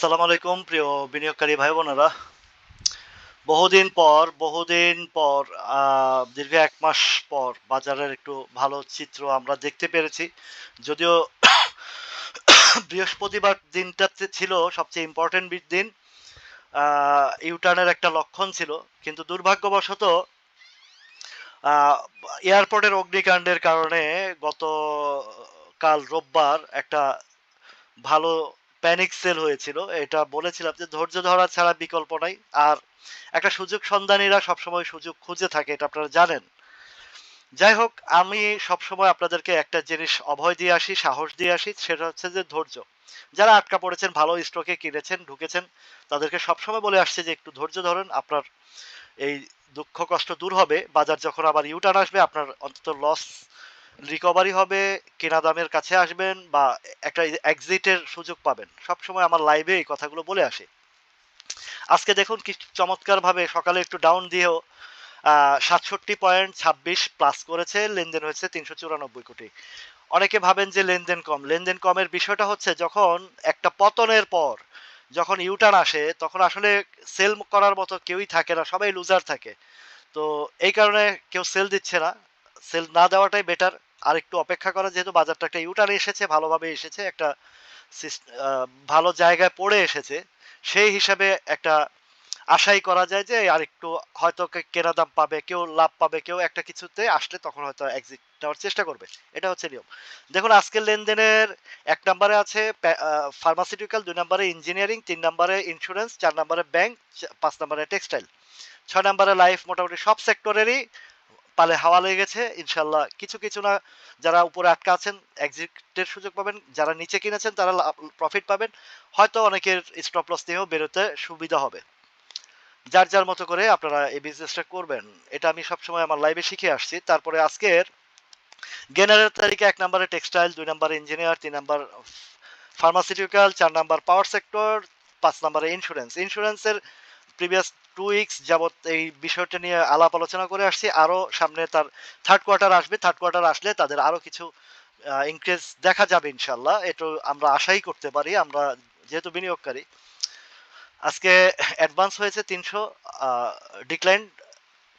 আসসালামু আলাইকুম, প্রিয় বিনিয়োগকারী ভাই বোনেরা। বহুদিন পর বহুদিন পর দীর্ঘ এক মাস পর বাজারের একটু ভালো চিত্র আমরা দেখতে পেরেছি। যদিও বৃহস্পতিবার দিনটাতে ছিল সবচেয়ে ইম্পর্টেন্ট দিন ইউটার্নের একটা লক্ষণ ছিল। কিন্তু দুর্ভাগ্যবশত এয়ারপোর্টের অগ্নিকাণ্ডের কারণে গত কাল রোববার একটা ভালো প্যানিক সেল হয়েছিল, এটা বলেছিলাম যে ধৈর্য ধরা ছাড়া বিকল্প নাই। আর একটা সুযোগ সন্ধানীরা সবসময় সুযোগ খুঁজে থাকে, এটা আপনারা জানেন। যাই হোক, আমি সবসময় আপনাদেরকে একটা জিনিস অভয় দিয়ে আসি, সাহস দিয়ে আসি, সেটা হচ্ছে যে ধৈর্য। যারা আটকা পড়েছেন, ভালো স্টকে কিনেছেন, ঢুকেছেন, তাদেরকে সবসময় বলে আসছে যে একটু ধৈর্য ধরেন, আপনার এই দুঃখ কষ্ট দূর হবে। বাজার যখন আবার ইউটার্ন আসবে, আপনার অন্তত লস রিকভারি হবে, কেনা দামের কাছে আসবেন বা একটা এক্সিটের সুযোগ পাবেন। সবসময় আমার লাইভে এই কথাগুলো বলে আসে। আজকে দেখুন কি চমৎকারভাবে সকালে একটু ডাউন দিয়েও সাতষট্টি পয়েন্ট ছাব্বিশ প্লাস করেছে, লেনদেন হয়েছে তিনশো চুরানব্বই কোটি। অনেকে ভাবেন যে লেনদেন কম। লেনদেন কমের বিষয়টা হচ্ছে যখন একটা পতনের পর যখন ইউটার্ন আসে, তখন আসলে সেল করার মতো কেউই থাকে না, সবাই লুজার থাকে। তো এই কারণে কেউ সেল দিচ্ছে না। সেল না দেওয়াটাই বেটার আর একটু অপেক্ষা করা, যেহেতু বাজারটা একটা ইউটার্ন এসেছে, ভালোভাবে এসেছে, একটা ভালো জায়গায় পড়ে এসেছে, সেই হিসাবে একটা আশাই করা যায় যে আর একটু হয়তো কেনা দাম পাবে, কেউ লাভ পাবে, কেউ একটা কিছুতে আসলে তখন হয়তো এক্সিট নেওয়ার চেষ্টা করবে। এটা হচ্ছে নিয়ম। দেখুন, আজকের লেনদেনের এক নম্বরে আছে ফার্মাসিউটিক্যাল দুই নম্বরে ইঞ্জিনিয়ারিং তিন নম্বরে ইন্স্যুরেন্স চার নম্বরে ব্যাংক পাঁচ নম্বরে টেক্সটাইল ছয় নম্বরে লাইফ মোটামুটি সব সেক্টরেরই পালে হাওয়া লেগেছে ইনশাল্লাহ কিছু কিছু না, যারা উপরে আটকা আছেন এক্সিটের সুযোগ পাবেন। যারা নিচে কিনেছেন, তারা প্রফিট পাবেন। হয়তো অনেকের স্টপ লস দিয়েও বেরোতে সুবিধা হবে। যার যার মতো করে আপনারা এই বিজনেসটা করবেন। এটা আমি সবসময় আমার লাইভে শিখে আসছি। তারপরে আজকের গেনারের তারিখে এক নম্বরে টেক্সটাইল দুই নম্বরে ইঞ্জিনিয়ার তিন নম্বর ফার্মাসিউটিক্যাল চার নম্বর পাওয়ার সেক্টর পাঁচ নম্বরে ইন্স্যুরেন্স ইন্স্যুরেন্সের প্রিভিয়াস টু উইকস যাবত এই বিষয়টা নিয়ে আলাপ আলোচনা করে আসছি। আরও সামনে তার থার্ড কোয়ার্টার আসবে। থার্ড কোয়ার্টার আসলে তাদের আরও কিছু ইনক্রিজ দেখা যাবে ইনশাল্লাহ এটা আমরা আশাই করতে পারি। আমরা যেহেতু বিনিয়োগকারী, আজকে অ্যাডভান্স হয়েছে তিনশো ডিক্লাইন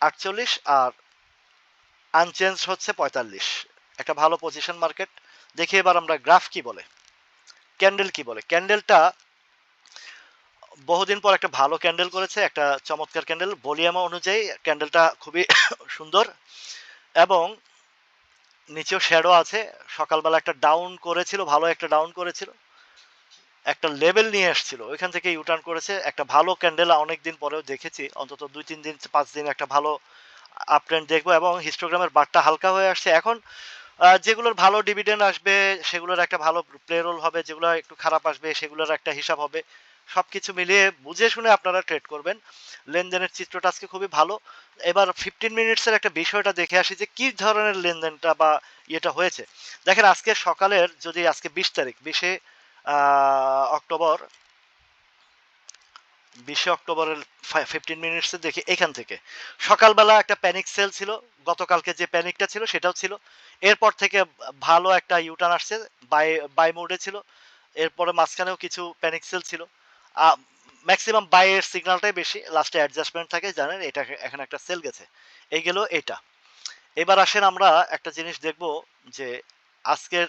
আটচল্লিশ আর আনচেঞ্জ হচ্ছে পঁয়তাল্লিশ। একটা ভালো পজিশন মার্কেট দেখি এবার আমরা গ্রাফ কি বলে ক্যান্ডেল কি বলে। ক্যান্ডেলটা বহুদিন পর একটা ভালো ক্যান্ডেল করেছে, একটা চমৎকার ক্যান্ডেল। ভলিউম অনুযায়ী ক্যান্ডেলটা খুবই সুন্দর এবং নিচেও শ্যাডো আছে। সকালবেলা একটা ডাউন করেছিল, ভালো একটা ডাউন করেছিল। একটা লেভেল নিয়ে এসেছিল। ওইখান থেকে ইউটার্ন করেছে। একটা ভালো ক্যান্ডেল অনেক দিন পরেও দেখেছি। অন্তত দুই, তিন দিন, পাঁচ দিন একটা ভালো আপ আপট্রেন্ড দেখব এবং হিস্টোগ্রামের বারটা হালকা হয়ে আসছে। এখন যেগুলোর ভালো ডিভিডেন্ড আসবে, সেগুলোর একটা ভালো প্লে রোল হবে, যেগুলো একটু খারাপ আসবে, সেগুলোর একটা হিসাব হবে। সবকিছু মিলিয়ে বুঝে শুনে আপনারা ট্রেড করবেন। লেনদেনের চিত্রটা আজকে খুবই ভালো। এবার ফিফটিন মিনিটসের একটা বিষয়টা দেখে আসি যে কি ধরনের লেনদেনটা বা ইয়েটা হয়েছে। দেখেন, আজকে সকালের যদি আজকে বিশ তারিখ, বিশে অক্টোবর, বিশে অক্টোবরের ফিফটিন মিনিটসে দেখি এখান থেকে। সকালবেলা একটা প্যানিক সেল ছিল। গতকালকে যে প্যানিকটা ছিল, সেটাও ছিল। এরপর থেকে ভালো একটা ইউটার্ন আসছে। বাই বাই মোডে ছিল। এরপরে মাঝখানেও কিছু প্যানিক সেল ছিল। ম্যাক্সিমাম বাইয়ের সিগন্যালটাই বেশি লাস্টে অ্যাডজাস্টমেন্ট থাকে, জানেন, এটা এখানে একটা সেল গেছে। এই গেল এটা। এবার আসেন আমরা একটা জিনিস দেখব যে আজকের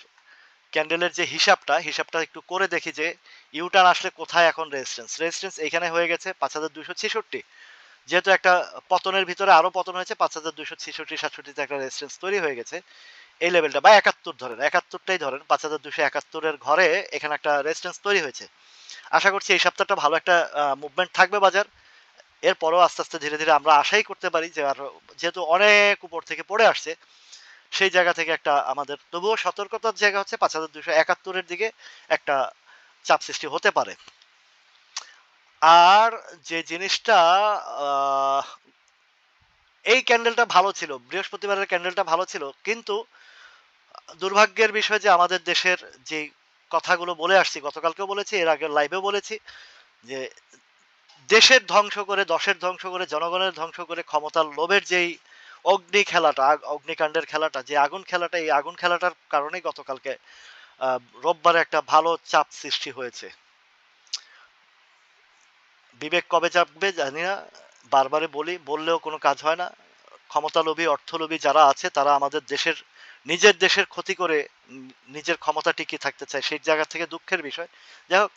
ক্যান্ডেলের যে হিসাবটা হিসাবটা একটু করে দেখি যে ইউটার্ন আসলে কোথায় এখন রেজিস্ট্যান্স রেজিস্ট্যান্স এখানে হয়ে গেছে পাঁচ হাজার দুশো ছেষট্টি। যেহেতু একটা পতনের ভিতরে আরও পতন হয়েছে, পাঁচ হাজার দুশো ছেষট্টি, সাতষট্টিতে একটা রেজিস্ট্যান্স তৈরি হয়ে গেছে। এই লেভেলটা বা একাত্তর ধরেন, একাত্তরটাই ধরেন, পাঁচ হাজার দুশো একাত্তরের ঘরে এখানে একটা রেজিস্ট্যান্স তৈরি হয়েছে। আশা করছি এই সপ্তাহটা ভালো একটা মুভমেন্ট থাকবে বাজার। এরপরও আস্তে আস্তে ধীরে ধীরে আমরা আশাই করতে পারি যে আর যেহেতু অনেক উপর থেকে পড়ে আসছে, সেই জায়গা থেকে একটা আমাদের, তবুও সতর্কতার জায়গা হচ্ছে পাঁচ হাজার দুশো একাত্তরের দিকে একটা চাপ সৃষ্টি হতে পারে। আর যে জিনিসটা এই ক্যান্ডেলটা ভালো ছিল, বৃহস্পতিবারের ক্যান্ডেলটা ভালো ছিল, কিন্তু দুর্ভাগ্যের বিষয় যে আমাদের দেশের যে কথাগুলো বলে আসছি। গতকালকেও বলেছি, এর আগে লাইভেও বলেছি যে, দেশের ধ্বংস করে, দশের ধ্বংস করে, জনগণের ধ্বংস করে, ক্ষমতার লোভের যেই অগ্নি খেলাটা অগ্নিকাণ্ডের খেলাটা, যে আগুন খেলাটা, এই আগুন খেলাটার কারণেই গতকালকে রোববারে একটা ভালো চাপ সৃষ্টি হয়েছে। বিবেক কবে চাপবে জানি না বারবারে বলি, বললেও কোনো কাজ হয় না। ক্ষমতালোভী, অর্থলোভী যারা আছে, তারা আমাদের দেশের নিজের দেশের ক্ষতি করে নিজের ক্ষমতা টিকিয়ে থাকতে চায়, সেই জায়গা থেকে দুঃখের বিষয়। যাই হোক,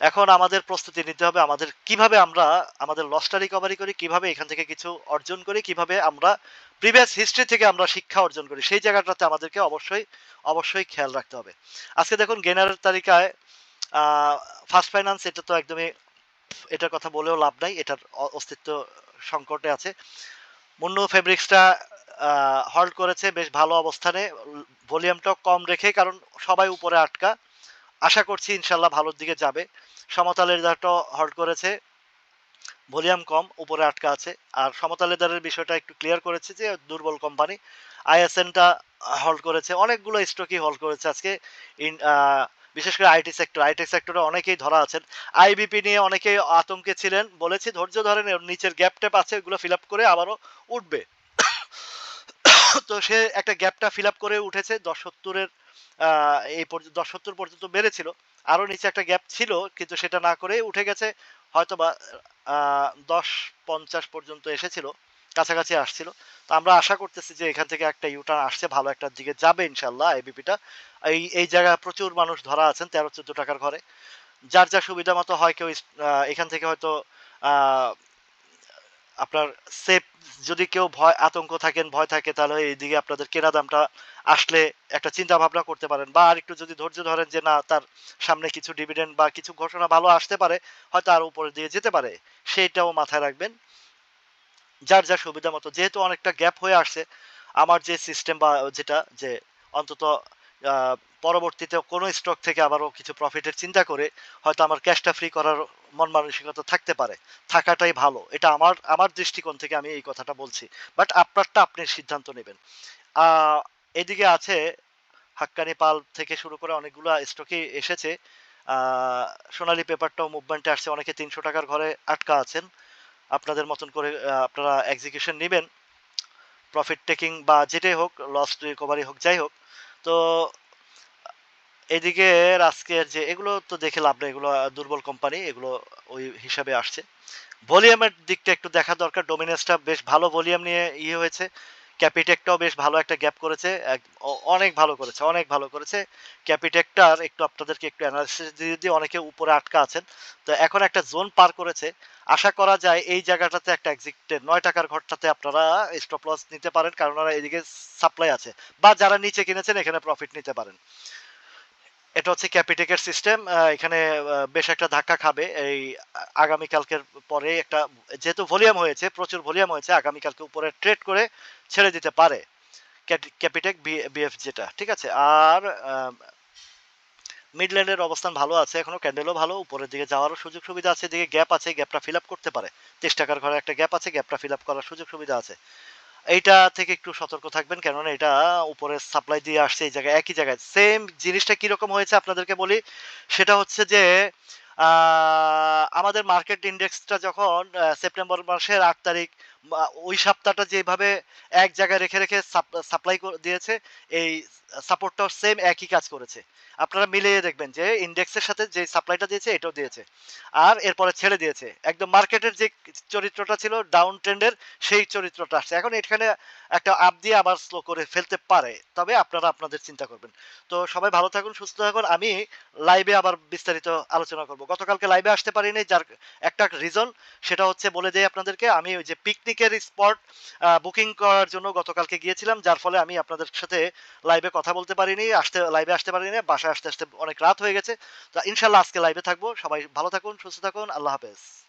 এখন আমাদের প্রস্তুতি নিতে হবে আমাদের কীভাবে আমরা আমাদের লসটা রিকভারি করি, কীভাবে এখান থেকে কিছু অর্জন করি, কীভাবে আমরা প্রিভিয়াস হিস্ট্রি থেকে আমরা শিক্ষা অর্জন করি, সেই জায়গাটাতে আমাদেরকে অবশ্যই অবশ্যই খেয়াল রাখতে হবে। আজকে দেখুন গেনারের তালিকায় ফার্স্ট ফাইন্যান্স এটা তো একদমই এটার কথা বলেও লাভ নাই, এটার অস্তিত্ব সংকটে আছে। মুন্নু ফেব্রিক্সটা হল্ড করেছে বেশ ভালো অবস্থানে। ভলিউমটাও কম রেখে, কারণ সবাই উপরে আটকা। আশা করছি ইনশাল্লাহ ভালোর দিকে যাবে। সমতা লেদারটা হল্ড করেছে। ভলিউম কম, উপরে আটকা আছে। আর সমতা লেদারের বিষয়টা একটু ক্লিয়ার করেছে যে, দুর্বল কোম্পানি আইএসএনটা হল্ড করেছে। অনেকগুলো স্টকই হল্ড করেছে আজকে ইন বিশেষ করে আইটি সেক্টর আইটি সেক্টরে অনেকেই ধরা আছেন। আইবিপি নিয়ে অনেকেই আতঙ্কে ছিলেন। বলেছি ধৈর্য ধরেন নিচের গ্যাপ ট্যাপ আছে, ওগুলো ফিল আপ করে আবারও উঠবে। তো সে একটা গ্যাপটা ফিল আপ করে উঠেছে, দশ সত্তরের এই পর্যন্ত দশ সত্তর পর্যন্ত বেড়েছিল। আরও নিচে একটা গ্যাপ ছিল, কিন্তু সেটা না করে উঠে গেছে। হয়তো বা দশ পঞ্চাশ পর্যন্ত এসেছিল, কাছাকাছি আসছিল। তো আমরা আশা করতেছি যে এখান থেকে একটা ইউটার্ন আসছে, ভালো একটা দিকে যাবে ইনশাল্লাহ আইবিপিটা এই এই জায়গায় প্রচুর মানুষ ধরা আছেন, তেরো চোদ্দ টাকার ঘরে। যার যা সুবিধা মতো হয় কেউ এখান থেকে হয়তো আপনার সেফ যদি কেউ ভয়, আতঙ্ক থাকেন, ভয় থাকে, তাহলে এইদিকে আপনাদের কেনা দামটা আসলে একটা চিন্তা ভাবনা করতে পারেন। বা আর একটু যদি ধৈর্য ধরেন যে না, তার সামনে কিছু ডিভিডেন্ড বা কিছু ঘোষণা ভালো আসতে পারে, হয়তো আর উপরে দিয়ে যেতে পারে, সেইটাও মাথায় রাখবেন। যার যা সুবিধা মতো, যেহেতু অনেকটা গ্যাপ হয়ে আসছে, আমার যে সিস্টেম বা যেটা, যে অন্তত পরবর্তীতে কোনো স্টক থেকে আবারও কিছু প্রফিটের চিন্তা করে হয়তো আমার ক্যাশটা ফ্রি করার মন মানসিকতা থাকতে পারে। থাকাটাই ভালো। এটা আমার আমার দৃষ্টিকোণ থেকে আমি এই কথাটা বলছি। বাট আপনারটা আপনি সিদ্ধান্ত নেবেন। এদিকে আছে হাক্কানি পাল থেকে শুরু করে অনেকগুলো স্টকে এসেছে। সোনালী পেপারটাও মুভমেন্টে আসছে। অনেকে তিনশো টাকার ঘরে আটকা আছেন। আপনাদের মতন করে আপনারা এক্সিকিউশন নেবেন। প্রফিট টেকিং বা যেটাই হোক লস রিকভারি হোক, যাই হোক। তো এদিকে আজকের যে, এগুলো তো দেখে লাভ নেই এগুলো দুর্বল কোম্পানি এগুলো ওই হিসাবে আসছে। ভলিউমের দিকটা একটু দেখা দরকার ডোমিনেন্সটা বেশ ভালো ভলিউম নিয়ে ইয়ে হয়েছে। ক্যাপিটেকটাও বেশ ভালো একটা গ্যাপ করেছে অনেক ভালো করেছে, অনেক ভালো করেছে। ক্যাপিটেকটার একটু আপনাদেরকে একটু অ্যানালিসিস দিয়ে দিয়ে অনেকে উপরে আটকা আছেন। তো এখন একটা জোন পার করেছে। আশা করা যায় এই জায়গাটাতে একটা এক্সিটের নয় টাকার ঘরটাতে আপনারা স্টপ লস নিতে পারেন, কারণ এদিকে সাপ্লাই আছে। বা যারা নিচে কিনেছেন, এখানে প্রফিট নিতে পারেন। এটা হচ্ছে ক্যাপিটেকের সিস্টেম এখানে বেশ একটা ধাক্কা খাবে। এই আগামীকালকের পরে একটা, যেহেতু ভলিউম হয়েছে, প্রচুর ভলিউম হয়েছে, আগামীকালকে উপরে ট্রেড করে ছেড়ে দিতে পারে ক্যাপিটেক বিএফ যেটা ঠিক আছে? আর মিডল্যান্ডের অবস্থান ভালো আছে, এখনও ক্যান্ডেলও ভালো, উপরের দিকে যাওয়ারও সুযোগ সুবিধা আছে, এদিকে গ্যাপ আছে গ্যাপটা ফিল করতে পারে। তেইশ টাকার ঘরে একটা গ্যাপ আছে গ্যাপটা ফিল করার সুযোগ সুবিধা আছে। এইটা থেকে একটু সতর্ক থাকবেন, কেননা এটা উপরে সাপ্লাই দিয়ে আসছে এই জায়গায়, একই জায়গায়। সেম জিনিসটা কীরকম হয়েছে আপনাদেরকে বলি, সেটা হচ্ছে যে আমাদের মার্কেট ইন্ডেক্সটা যখন সেপ্টেম্বর মাসের আট তারিখ ওই সপ্তাহটা যেভাবে এক জায়গায় রেখে রেখে সাপ্লাই দিয়েছে, এই সাপোর্টটাও সেম একই কাজ করেছে। আপনারা মিলিয়ে দেখবেন যে ইন্ডেক্সের সাথে যে সাপ্লাইটা দিয়েছে, এটাও দিয়েছে। আর এরপরে ছেড়ে দিয়েছে। একদম মার্কেটের যে চরিত্রটা ছিল ডাউন ট্রেন্ডের সেই চরিত্রটা আসছে। এখন এখানে একটা আপ দিয়ে আবার স্লো করে ফেলতে পারে। তবে আপনারা আপনাদের চিন্তা করবেন। তো সবাই ভালো থাকুন, সুস্থ থাকুন। আমি লাইভে আবার বিস্তারিত আলোচনা করব। গতকালকে লাইভে আসতে পারিনি, যার একটা রিজন সেটা হচ্ছে বলে দেই আপনাদেরকে, আমি ওই যে পিকনিকের স্পট বুকিং করার জন্য গতকালকে গিয়েছিলাম, যার ফলে আমি আপনাদের সাথে লাইভে কথা বলতে পারিনি, আসতে লাইভে আসতে পারিনি, বাসায় আসতে আসতে অনেক রাত হয়ে গেছে। তো ইনশাল্লাহ আজকে লাইভে থাকব। সবাই ভালো থাকুন, সুস্থ থাকুন, আল্লাহ হাফেজ।